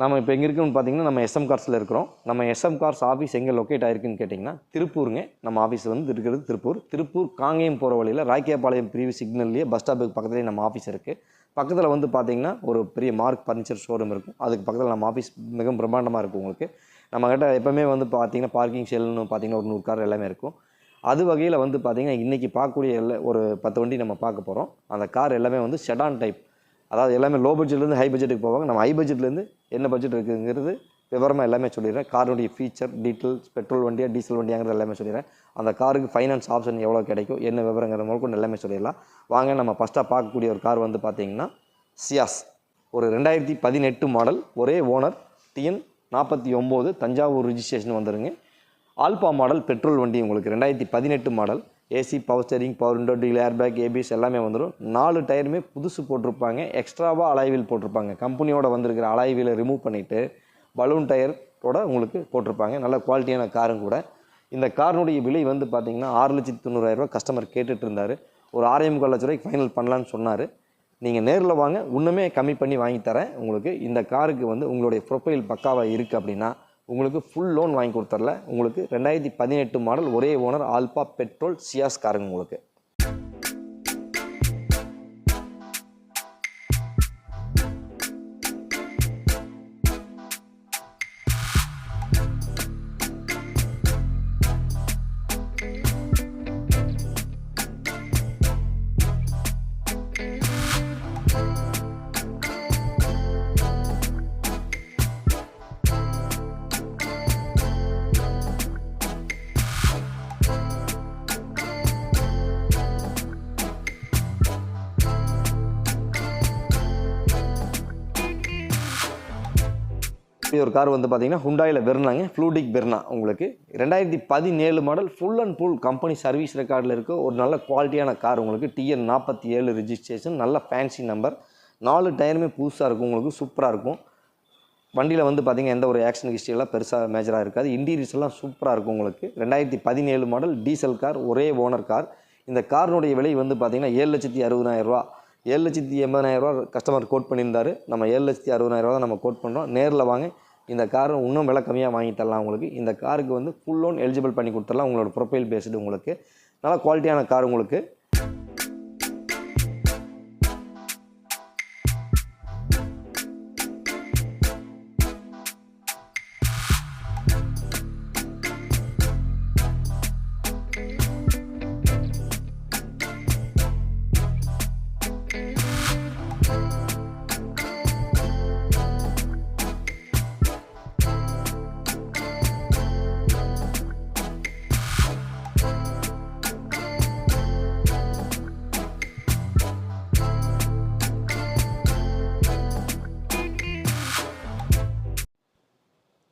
நம்ம இப்போ எங்கே இருக்குன்னு பார்த்தீங்கன்னா நம்ம எஸ்எம் கார்ஸில் இருக்கிறோம். நம்ம எஸ்எம் கார்ஸ் ஆஃபீஸ் எங்கே லொக்கேட் ஆயிருக்குன்னு கேட்டிங்கன்னா திருப்பூருங்க. நம்ம ஆஃபீஸ் வந்து இருக்கிறது திருப்பூர். திருப்பூர் காங்கேயம் போகிற வழியில் ராக்கியாபாளையம் பிரிவு சிக்னல்லையே பஸ் ஸ்டாப்புக்கு பக்கத்துலேயே நம்ம ஆஃபீஸ் இருக்குது பக்கத்தில் வந்து பார்த்திங்கன்னா ஒரு பெரிய மார்க் ஃபர்னிச்சர் ஷோரூம் இருக்கும். அதுக்கு பக்கத்தில் நம்ம ஆஃபீஸ் மிகவும் பிரம்மாண்டமாக இருக்கும் உங்களுக்கு. நம்மக்கிட்ட எப்போவுமே வந்து பார்த்தீங்கன்னா பார்க்கிங் செல்னு பார்த்திங்கன்னா ஒரு நூறு கார் எல்லாமே இருக்கும். அது வகையில் வந்து பார்த்திங்கன்னா இன்றைக்கி பார்க்கக்கூடிய எல்லா ஒரு பத்து வண்டி நம்ம பார்க்க போகிறோம் அந்த கார் எல்லாமே வந்து செடான் டைப் அதாவது எல்லாமே லோ பட்ஜெட்லேருந்து ஹை பட்ஜெட்டுக்கு போவாங்க. நம்ம ஹை பட்ஜெட்லேருந்து என்ன பட்ஜெட் இருக்குங்கிறது விவரமாக எல்லாமே சொல்லிடுறேன். காருடைய ஃபீச்சர் டீட்டெயில்ஸ் பெட்ரோல் வண்டியா டீசல் வண்டியாங்கிறது எல்லாமே சொல்லிடுறேன். அந்த காருக்கு ஃபைனான்ஸ் ஆப்ஷன் எவ்வளோ கிடைக்கும் என்ன விவரங்கிற முதற்கொண்டு எல்லாமே சொல்லிடலாம். வாங்க நம்ம ஃபஸ்ட்டாக பார்க்கக்கூடிய ஒரு கார் வந்து பார்த்தீங்கன்னா சியாஸ் ஒரு ரெண்டாயிரத்தி பதினெட்டு மாடல் ஒரே ஓனர் டிஎன் நாற்பத்தி ஒம்பது தஞ்சாவூர் ரிஜிஸ்ட்ரேஷன் வந்துருங்க. ஆல்பா மாடல் பெட்ரோல் வண்டி உங்களுக்கு ரெண்டாயிரத்தி பதினெட்டு model AC power steering power window dual airbag ABS எல்லாமே வந்துடும் நாலு டயருமே புதுசு போட்டிருப்பாங்க. எக்ஸ்ட்ராவாக அலாய்வில் போட்டிருப்பாங்க. கம்பெனியோட வந்திருக்கிற அலாய்வீலை ரிமூவ் பண்ணிவிட்டு பலூன் டயரோட உங்களுக்கு போட்டிருப்பாங்க. நல்ல குவாலிட்டியான காரும் கூட. இந்த காரினுடைய விலை வந்து பார்த்தீங்கன்னா ஆறு லட்சத்தி தொண்ணூறாயிரரூவா கஸ்டமர் கேட்டுட்டு இருந்தார். ஒரு ஆறே முக்கால் லட்ச ரூபாய்க்கு ஃபைனல் பண்ணலான்னு சொன்னார். நீங்கள் நேரில் வாங்க. இன்னுமே கம்மி பண்ணி வாங்கி தரேன். உங்களுக்கு இந்த காருக்கு வந்து உங்களுடைய ப்ரொஃபைல் பக்காவாக இருக்குது அப்படின்னா உங்களுக்கு ஃபுல் லோன் வாங்கி கொடுத்துர்ல உங்களுக்கு ரெண்டாயிரத்தி பதினெட்டு மாடல் ஒரே ஓனர் ஆல்பா பெட்ரோல் சியாஸ் காருங்க உங்களுக்கு. இப்படி ஒரு கார் வந்து பார்த்தீங்கன்னா ஹுண்டாயில் பெர்னாங்க ஃப்ளூடிக் பெர்னா உங்களுக்கு. ரெண்டாயிரத்தி பதினேழு model full and full company service ரெக்கார்டில் இருக்க. ஒரு நல்ல குவாலிட்டியான கார் உங்களுக்கு. டிஎன் நாற்பத்தி ஏழு ரிஜிஸ்ட்ரேஷன் நல்ல ஃபேன்சி நம்பர் நாலு டயருமே புதுசாக இருக்கும் உங்களுக்கு சூப்பராக இருக்கும். வண்டியில் வந்து பார்த்தீங்கன்னா எந்த ஒரு ஆக்ஷன் ஹிஸ்ட்ரியெல்லாம் பெருசாக மேஜராக இருக்காது. இன்டீரியர்ஸ் எல்லாம் சூப்பராக இருக்கும் உங்களுக்கு. ரெண்டாயிரத்தி பதினேழு மாடல் டீசல் கார் ஒரே ஓனர் கார் இந்த காரினுடைய விலை வந்து பார்த்தீங்கன்னா ஏழு லட்சத்தி அறுபதாயிரரூவா ஏழு லட்சத்தி எண்பதாயிரரூவா கஸ்டமர் கோட் பண்ணியிருந்தாரு. நம்ம ஏழு லட்சத்தி அறுபதாயிரரூவா தான் நம்ம கோட் பண்ணுறோம் நேரில் வாங்க. இந்த கார் இன்னும் விலை கம்மியாக வாங்கி தரலாம் உங்களுக்கு. இந்த காருக்கு வந்து ஃபுல் லோன் எலிஜிபிள் பண்ணி கொடுத்துடலாம். உங்களோட ப்ரொஃபைல் பேஸ்டு உங்களுக்கு. நல்லா குவாலிட்டியான கார் உங்களுக்கு.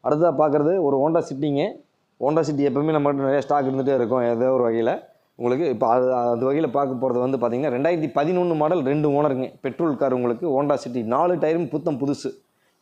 அடுத்ததாக பார்க்குறது ஒரு ஹோண்டா சிட்டிங்க ஹோண்டா சிட்டி எப்பவுமே நம்மகிட்ட நிறைய ஸ்டாக் இருந்துகிட்டே இருக்கும் ஏதோ ஒரு வகையில். உங்களுக்கு இப்போ அது அது வகையில் பார்க்க போகிறது வந்து பார்த்திங்கன்னா ரெண்டாயிரத்தி பதினொன்று மாடல் ரெண்டு ஓனருங்க பெட்ரோல் கார் உங்களுக்கு ஹோண்டா சிட்டி நாலு டயரும் புத்தம் புதுசு.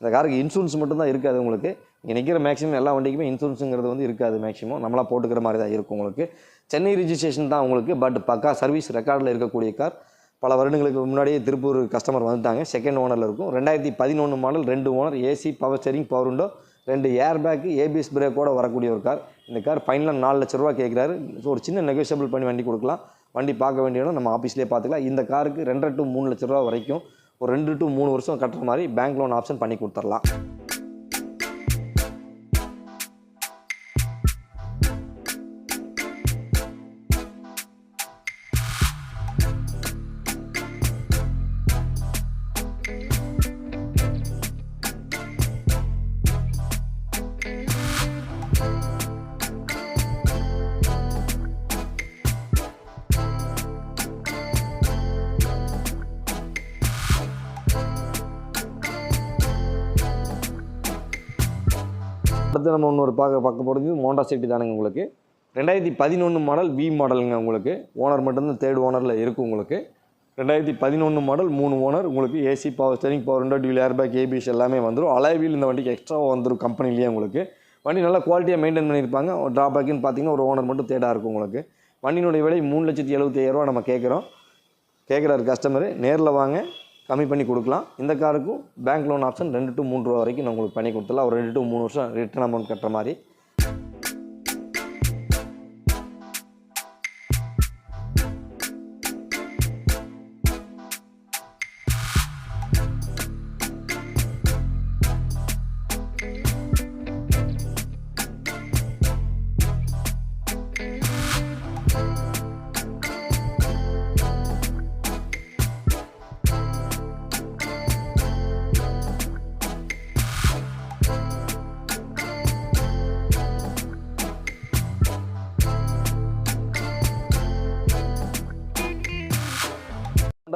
இந்த காருக்கு இன்சூரன்ஸ் மட்டும்தான் இருக்காது உங்களுக்கு. இங்கே நிற்கிற மேக்ஸிமம் எல்லா வண்டிக்குமே இன்சூரன்ஸுங்கிறது வந்து இருக்காது மேக்ஸிமம் நம்மளாக போட்டுக்கிற மாதிரி தான் இருக்கும் உங்களுக்கு. சென்னை ரிஜிஸ்ட்ரேஷன் தான் உங்களுக்கு பட் பக்கா சர்வீஸ் ரெக்கார்டில் இருக்கக்கூடிய கார் பல வருடங்களுக்கு முன்னாடியே திருப்பூர் கஸ்டமர் வந்துட்டாங்க. செகண்ட் ஓனரில் இருக்கும். ரெண்டாயிரத்தி பதினொன்று மாடல் ரெண்டு owner AC power steering power window ரெண்டு ஏர் பேக்கு ஏபிஎஸ் பிரேக்கோட வரக்கூடிய ஒரு கார் இந்த கார் ஃபைனலாக நாலு லட்ச ரூபா கேட்குறாரு ஸோ ஒரு சின்ன நெகோஷியபிள் பண்ணி வண்டி கொடுக்கலாம். வண்டி பார்க்க வேண்டிய இடம் நம்ம ஆஃபீஸ்லேயே பார்த்துக்கலாம். இந்த காருக்கு ரெண்டரை டு மூணு லட்ச ரூபா வரைக்கும் ஒரு ரெண்டு டு மூணு வருஷம் கட்டுற மாதிரி பேங்க் லோன் ஆப்ஷன் பண்ணி கொடுத்துடலாம். அடுத்து நம்ம இன்னொரு பார்க்க பார்க்க போகிறது மோண்டா சேஃப்டி தானுங்க உங்களுக்கு. ரெண்டாயிரத்தி பதினொன்று மாடல் வி மாடலுங்க உங்களுக்கு. ஓனர் மட்டும்தான் தேர்ட் ஓனரில் இருக்கும் உங்களுக்கு. ரெண்டாயிரத்தி பதினொன்று மாடல் மூணு ஓனர் உங்களுக்கு AC power steering power window dual airbag ABS எல்லாமே வந்துடும் அலைவீல் இந்த வண்டிக்கு எக்ஸ்ட்ராவாக வந்துடும் கம்பெனிலேயே உங்களுக்கு. வண்டி நல்லா குவாலிட்டியாக மெயின்டைன் பண்ணியிருப்பாங்க. ட்ராபேக்குன்னு பார்த்தீங்கன்னா ஒரு ஓனர் மட்டும் தேடாக இருக்கும் உங்களுக்கு. வண்டியினுடைய விலை மூணு லட்சத்தி எழுபத்தி ஐயாயிரரூவா நம்ம கேட்குறோம். கேட்குறாரு கஸ்டமரு நேரில் வாங்க. கம்மி பண்ணி கொடுக்கலாம். இந்த காருக்கும் பேங்க் லோன் ஆப்ஷன் ரெண்டு டு மூணு ரூபா வரைக்கும் நான் உங்களுக்கு பண்ணி கொடுத்துடலாம். ஒரு ரெண்டு டு மூணு வருஷம் ரிட்டர்ன் அமௌண்ட் கட்டுற மாதிரி.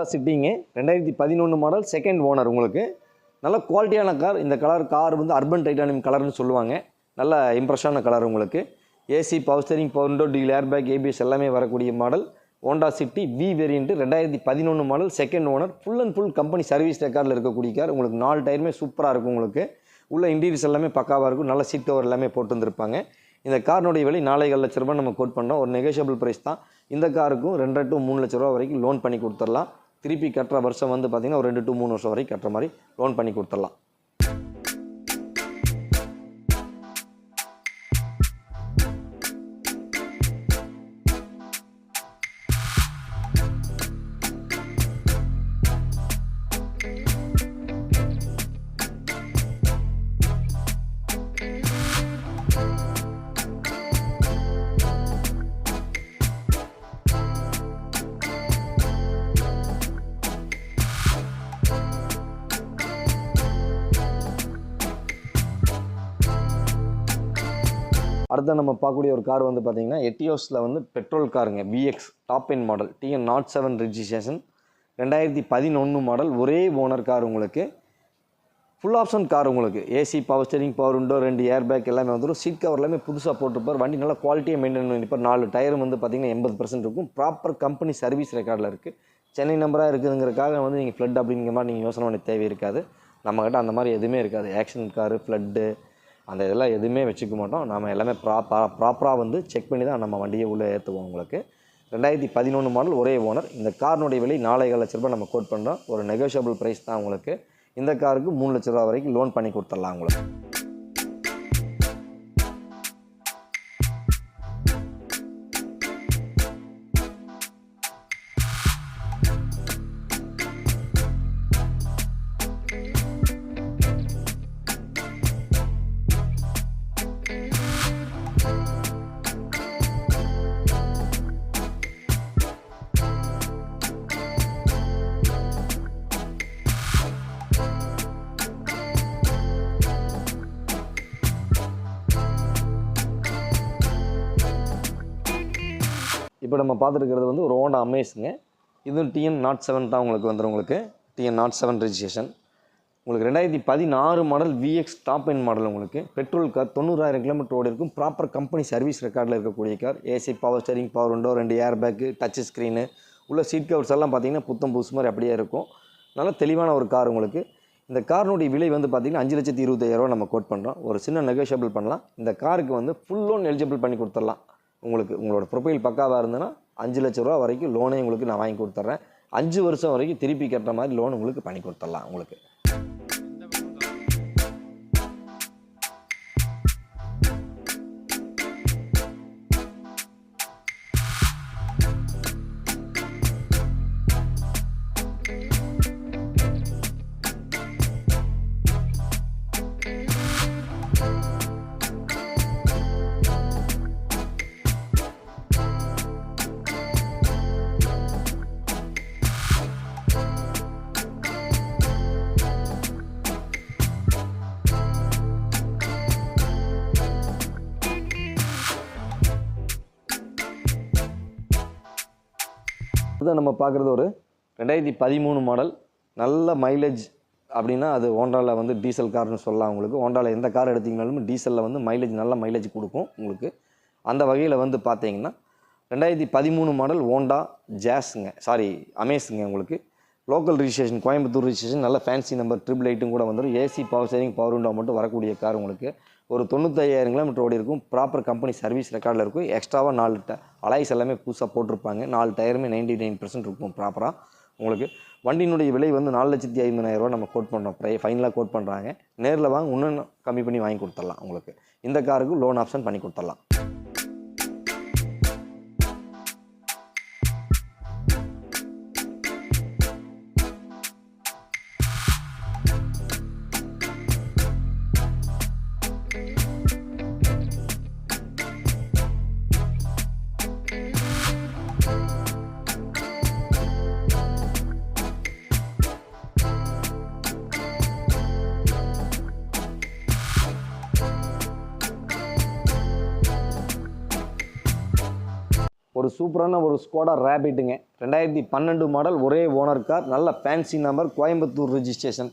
ஹோண்டா சிட்டிங்க ரெண்டாயிரத்தி பதினொன்று மாடல் செகண்ட் ஓனர் உங்களுக்கு. நல்ல குவாலிட்டியான கார் இந்த கலர் கார் வந்து அர்பன் டைட்டானியம் கலர்னு சொல்லுவாங்க. நல்ல இம்ப்ரெஷான கலர் உங்களுக்கு. AC power steering power window dual airbag ABS எல்லாமே வரக்கூடிய model Honda City V variant ரெண்டாயிரத்தி பதினொன்று model second owner full and full company service ரெக்கார்டில் இருக்கக்கூடிய கார் உங்களுக்கு நாலு டயருமே சூப்பராக இருக்கும் உங்களுக்கு. உள்ள இன்டீரியர்ஸ் எல்லாமே பக்காவாக இருக்கும். நல்ல சீட் கவர் எல்லாமே போட்டு வந்திருப்பாங்க. இந்த காரினுடைய விலை நாலேகால் லட்ச ரூபாய் நம்ம கோட் பண்ணுறோம் ஒரு நெகோஷியபிள் ப்ரைஸ் தான். இந்த காருக்கும் ரெண்டரை டு மூணு லட்ச ரூபா வரைக்கும் லோன் பண்ணி கொடுத்துடலாம். திருப்பி கட்டுற வருஷம் வந்து பார்த்திங்கன்னா ஒரு ரெண்டு டூ மூணு வருஷம் வரைக்கும் கட்டுற மாதிரி லோன் பண்ணி கொடுத்துடலாம். அடுத்து நம்ம பார்க்கக்கூடிய ஒரு கார் வந்து பார்த்தீங்கன்னா எட்டியோஸில் வந்து petrol காருங்க VX top end model T N nought seven registration ரெண்டாயிரத்தி பதினொன்று மாடல் ஒரே ஓனர் கார் உங்களுக்கு. ஃபுல் ஆப்ஷன் கார் உங்களுக்கு. AC power steering power window ரெண்டு ஏர் பேக் எல்லாமே வந்துடும் சீட் கவர் எல்லாமே புதுசாக போட்டிருப்பார். வண்டி நல்லா குவாலிட்டியாக மெயின்டைன் பண்ணிப்பார் நாலு டயரும் வந்து பார்த்திங்கன்னா எண்பது பர்சன்ட் இருக்கும். ப்ராப்பர் கம்பெனி சர்வீஸ் ரெக்கார்டில் இருக்குது சென்னை நம்பராக இருக்குதுங்கிறக்காக வந்து நீங்கள் ஃப்ளட் அப்படிங்கிற மாதிரி நீங்கள் யோசனை பண்ண தேவை இருக்காது. நம்மக்கிட்ட அந்த மாதிரி எதுவுமே இருக்காது. ஆக்சிடென்ட் காரு ஃப்ளட்டு அந்த இதெல்லாம் எதுவுமே வச்சுக்க மாட்டோம். நம்ம எல்லாமே ப்ராப்பராக ப்ராப்பராக வந்து செக் பண்ணி தான் நம்ம வண்டியை உள்ளே ஏற்றுவோம் உங்களுக்கு. ரெண்டாயிரத்தி பதினொன்று மாடல் ஒரே ஓனர் இந்த காரினுடைய விலை நாலேகால் லட்ச ரூபாய் நம்ம கோட் பண்ணுறோம் ஒரு நெகோஷியபிள் ப்ரைஸ் தான் உங்களுக்கு. இந்த காருக்கு மூணு லட்ச ரூபா வரைக்கும் லோன் பண்ணி கொடுத்துடலாம் உங்களுக்கு. இப்போ நம்ம பார்த்துருக்கிறது வந்து ஒரு ஹோண்டா அமேஸுங்க இதுவும் டிஎன் நாட் செவன் தான் உங்களுக்கு வந்துடும் உங்களுக்கு. டிஎன் நாட் செவன் ரெஜிஸ்ட்ரேஷன் உங்களுக்கு ரெண்டாயிரத்தி பதினாறு model VX top end model உங்களுக்கு. பெட்ரோல் கார் தொண்ணூறாயிரம் கிலோமீட்டர் ஓடி இருக்கும். ப்ராப்பர் கம்பெனி சர்வீஸ் ரெக்கார்டில் இருக்கக்கூடிய car AC power steering power window ரெண்டு ஏர் பேக்கு டச் ஸ்க்ரீனு உள்ள சீட் கவர்ஸ் எல்லாம் பார்த்தீங்கன்னா புத்தம் புதுசு மாதிரி அப்படியே இருக்கும். நல்ல தெளிவான ஒரு கார் உங்களுக்கு. இந்த காரினுடைய விலை வந்து பார்த்தீங்கன்னா அஞ்சு லட்சத்தி இருபத்தாயிரரூவா நம்ம கோட் பண்ணுறோம் ஒரு சின்ன நெகோஷியபிள் பண்ணலாம். இந்த காருக்கு வந்து ஃபுல் லோன் எலிஜிபிள் பண்ணி கொடுத்துடலாம். உங்களுக்கு உங்களோட ப்ரொஃபைல் பக்காவாக இருந்ததுன்னா அஞ்சு லட்ச ரூபா வரைக்கும் லோனே உங்களுக்கு நான் வாங்கி கொடுத்துட்றேன். அஞ்சு வருஷம் வரைக்கும் திருப்பி கட்டுற மாதிரி லோன் உங்களுக்கு பண்ணி கொடுத்துடலாம் உங்களுக்கு. இதை நம்ம பார்க்குறது ஒரு ரெண்டாயிரத்தி பதிமூணு மாடல் நல்ல மைலேஜ் அப்படின்னா அது ஹோண்டாவில் வந்து டீசல் கார்னு சொல்லலாம் உங்களுக்கு. ஹோண்டாவில் எந்த கார் எடுத்தீங்கனாலும் டீசலில் வந்து மைலேஜ் நல்ல மைலேஜ் கொடுக்கும் உங்களுக்கு. அந்த வகையில் வந்து பார்த்தீங்கன்னா ரெண்டாயிரத்தி பதிமூணு மாடல் ஹோண்டா ஜாஸுங்க சாரி அமேஸுங்க உங்களுக்கு. லோக்கல் ரிஜிஸ்ட்ரேஷன் கோயம்புத்தூர் ரிஜிஸ்ட்ரேஷன் நல்ல ஃபேன்சி நம்பர் ட்ரிபிள் லைட்டும் கூட வந்துடும் AC power steering power window மட்டும் வரக்கூடிய கார் உங்களுக்கு. ஒரு தொண்ணூத்தையாயிரம் கிலோமீட்டர் ஓடி இருக்கும். ப்ராப்பர் கம்பெனி சர்வீஸ் ரெக்கார்டில் இருக்கும். எக்ஸ்ட்ராவாக நாலு ட அலைஸ் எல்லாமே புதுசாக போட்டிருப்பாங்க. நாலு டயருமே நைன்டி நைன் பர்சன்ட் இருக்கும் ப்ராப்பராக உங்களுக்கு வண்டியினுடைய விலை வந்து நாலு லட்சத்தி ஐம்பதாயிரரூவா நம்ம கோட் பண்ணுறோம் ப்ரை ஃபைனலாக கோட் பண்ணுறாங்க நேரில் வாங்க இன்னும் கம்மி பண்ணி வாங்கி கொடுத்துடலாம் உங்களுக்கு. இந்த காருக்கு லோன் ஆப்ஷன் பண்ணி கொடுத்துடலாம். ஒரு சூப்பரான ஒரு ஸ்கோடா ரேபிட்டுங்க ரெண்டாயிரத்தி பன்னெண்டு மாடல் ஒரே ஓனர் கார் நல்ல ஃபேன்சி நம்பர் கோயம்புத்தூர் ரிஜிஸ்ட்ரேஷன்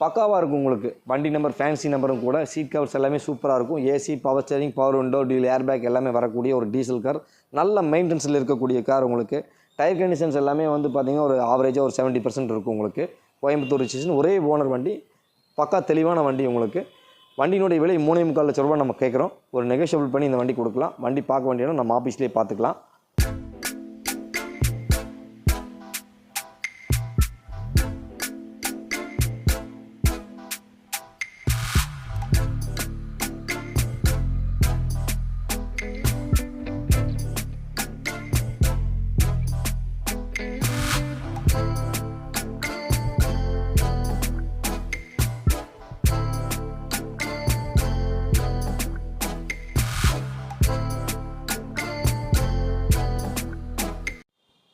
பக்காவாக இருக்கும் உங்களுக்கு. வண்டி நம்பர் ஃபேன்சி நம்பரும் கூட. சீட் கவர்ஸ் எல்லாமே சூப்பராக இருக்கும். AC power steering power window dual airbag எல்லாமே வரக்கூடிய ஒரு டீசல் கார் நல்ல மெயின்டெனன்ஸில் இருக்கக்கூடிய கார் உங்களுக்கு. டயர் கண்டிஷன்ஸ் எல்லாமே வந்து பார்த்திங்கன்னா ஒரு ஆவரேஜாக ஒரு செவன்ட்டி பர்சன்ட் இருக்கும் உங்களுக்கு. கோயம்புத்தூர் ரிஜிஸ்ட்ரேஷன் ஒரே ஓனர் வண்டி. பக்கா தெளிவான வண்டி உங்களுக்கு. வண்டியினுடைய விலை மூணே முக்கால் லட்ச ரூபா நம்ம கேட்குறோம் ஒரு நெகோஷியபிள் பண்ணி இந்த வண்டி கொடுக்கலாம். வண்டி பார்க்க வேண்டியனா நம்ம ஆஃபீஸ்லேயே பார்த்துக்கலாம்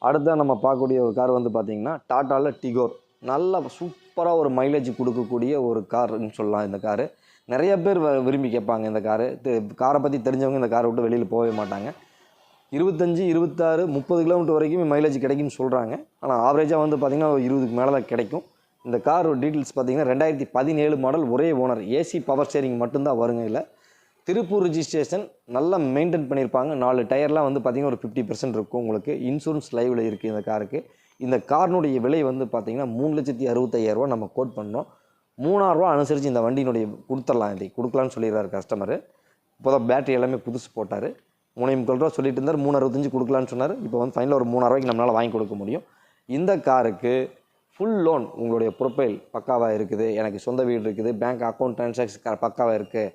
அடுத்த நம்ம பார்க்கக்கூடிய ஒரு கார் வந்து பார்த்திங்கன்னா டாட்டாவில் டிகோர். நல்ல சூப்பராக ஒரு மைலேஜ் கொடுக்கக்கூடிய ஒரு கார்னு சொல்லலாம் இந்த காரு. நிறைய பேர் வ- விரும்பி கேட்பாங்க இந்த காரு. காரை பற்றி தெரிஞ்சவங்க இந்த காரை விட்டு வெளியில் போகவே மாட்டாங்க. இருபத்தஞ்சி இருபத்தாறு முப்பது கிலோமீட்டர் வரைக்கும் மைலேஜ் கிடைக்கும்னு சொல்கிறாங்க ஆனால் ஆவரேஜாக வந்து பார்த்திங்கன்னா ஒரு இருபதுக்கு மேலே தான் கிடைக்கும். இந்த கார் டீட்டெயில்ஸ் பார்த்தீங்கன்னா ரெண்டாயிரத்தி பதினேழு மாடல் ஒரே ஓனர் ஏசி பவர் ஸ்டேரிங் மட்டும்தான் வருங்க இல்லை திருப்பூர் ரிஜிஸ்ட்ரேஷன் நல்லா மெயின்டைன் பண்ணியிருப்பாங்க. நாலு டயர்லாம் வந்து பார்த்திங்கன்னா ஒரு ஃபிஃப்டி பர்சன்ட் இருக்கும் உங்களுக்கு. இன்சூரன்ஸ் லைவில் இருக்குது இந்த காருக்கு. இந்த காரினுடைய விலை வந்து பார்த்திங்கன்னா மூணு லட்சத்தி அறுபத்தையாயிரரூவா நம்ம கோட் பண்ணோம். மூணாயிரரூவா அனுசரித்து இந்த வண்டியினுடைய கொடுத்துடலாம். இதை கொடுக்கலான்னு சொல்லிடுறாரு கஸ்டமர் இப்போதான் பேட்டரி எல்லாமே புதுசு போட்டார். மூணு முக்கால் ரூபா சொல்லிட்டு இருந்தார் மூணு அறுபத்தஞ்சு கொடுக்கலான்னு சொன்னார். இப்போ வந்து ஃபைனலாக ஒரு மூணாயிரூவாய்க்கு நம்மளால் வாங்கி கொடுக்க முடியும். இந்த காருக்கு ஃபுல் லோன் உங்களுடைய ப்ரொஃபைல் பக்காவாக இருக்குது. எனக்கு சொந்த வீடு இருக்குது பேங்க் அக்கௌண்ட் ட்ரான்சாக்ஷன் பக்காவாக இருக்குது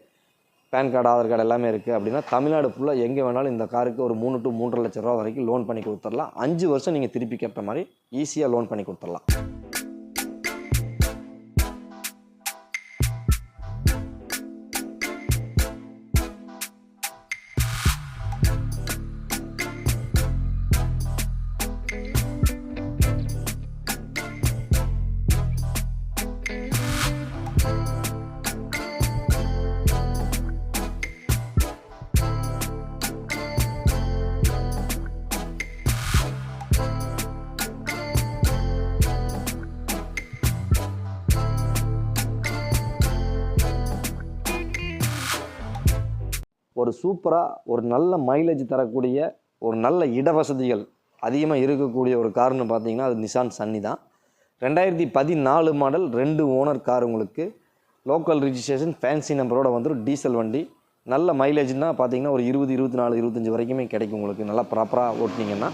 பேன் கார்டு ஆதார் கார்டு எல்லாமே இருக்குது அப்படின்னா தமிழ்நாடு ஃபுல்லாக எங்கே வேணாலும் இந்த காருக்கு ஒரு மூணு டு மூன்றரை லட்ச ரூபா வரைக்கும் லோன் பண்ணி கொடுத்துடலாம். அஞ்சு வருஷம் நீங்கள் திருப்பி கேட்ட மாதிரி ஈஸியாக லோன் பண்ணி கொடுத்துடலாம். ஒரு சூப்பராக ஒரு நல்ல மைலேஜ் தரக்கூடிய ஒரு நல்ல இட வசதிகள் அதிகமாக இருக்கக்கூடிய ஒரு கார்னு பார்த்தீங்கன்னா அது நிசான் சன்னி தான். ரெண்டாயிரத்தி பதினாலு மாடல் ரெண்டு ஓனர் கார் உங்களுக்கு. லோக்கல் ரிஜிஸ்ட்ரேஷன் ஃபேன்சி நம்பரோட வந்துடும் டீசல் வண்டி. நல்ல மைலேஜ்னா பார்த்தீங்கன்னா ஒரு இருபது இருபத்தி நாலு இருபத்தஞ்சி வரைக்குமே கிடைக்கும் உங்களுக்கு. நல்லா ப்ராப்பராக ஓட்டினீங்கன்னா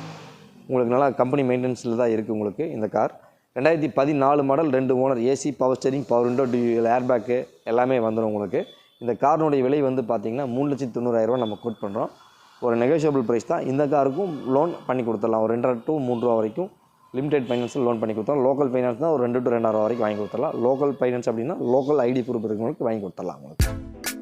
உங்களுக்கு நல்லா கம்பெனி மெயின்டெனன்ஸில் தான் இருக்குது உங்களுக்கு இந்த கார் ரெண்டாயிரத்தி பதினாலு மாடல் ரெண்டு owner AC power steering power window airbag எல்லாமே வந்துடும் உங்களுக்கு. இந்த காரினுடைய விலை வந்து பார்த்தீங்கன்னா மூணு லட்சத்தி தொண்ணூறாயிரரூவா நம்ம கோட் பண்ணுறோம் ஒரு நெகோஷியபிள் ப்ரைஸ் தான். இந்த காருக்கும் லோன் பண்ணி கொடுத்துடலாம். ஒரு ரெண்டரை டு மூணு ரூபா வரைக்கும் லிமிடெட் ஃபைனான்ஸில் லோன் பண்ணி கொடுத்தோம் லோக்கல் ஃபைனான்ஸ் தான் ஒரு ரெண்டு டு ரெண்டாயிரம் வரைக்கும் வாங்கி கொடுத்துடலாம். லோக்கல் ஃபைனான்ஸ் அப்படின்னா லோக்கல் ஐடி ப்ரூஃப் இருக்கிறவங்களுக்கு வாங்கி கொடுத்துடலாம் அவங்களுக்கு.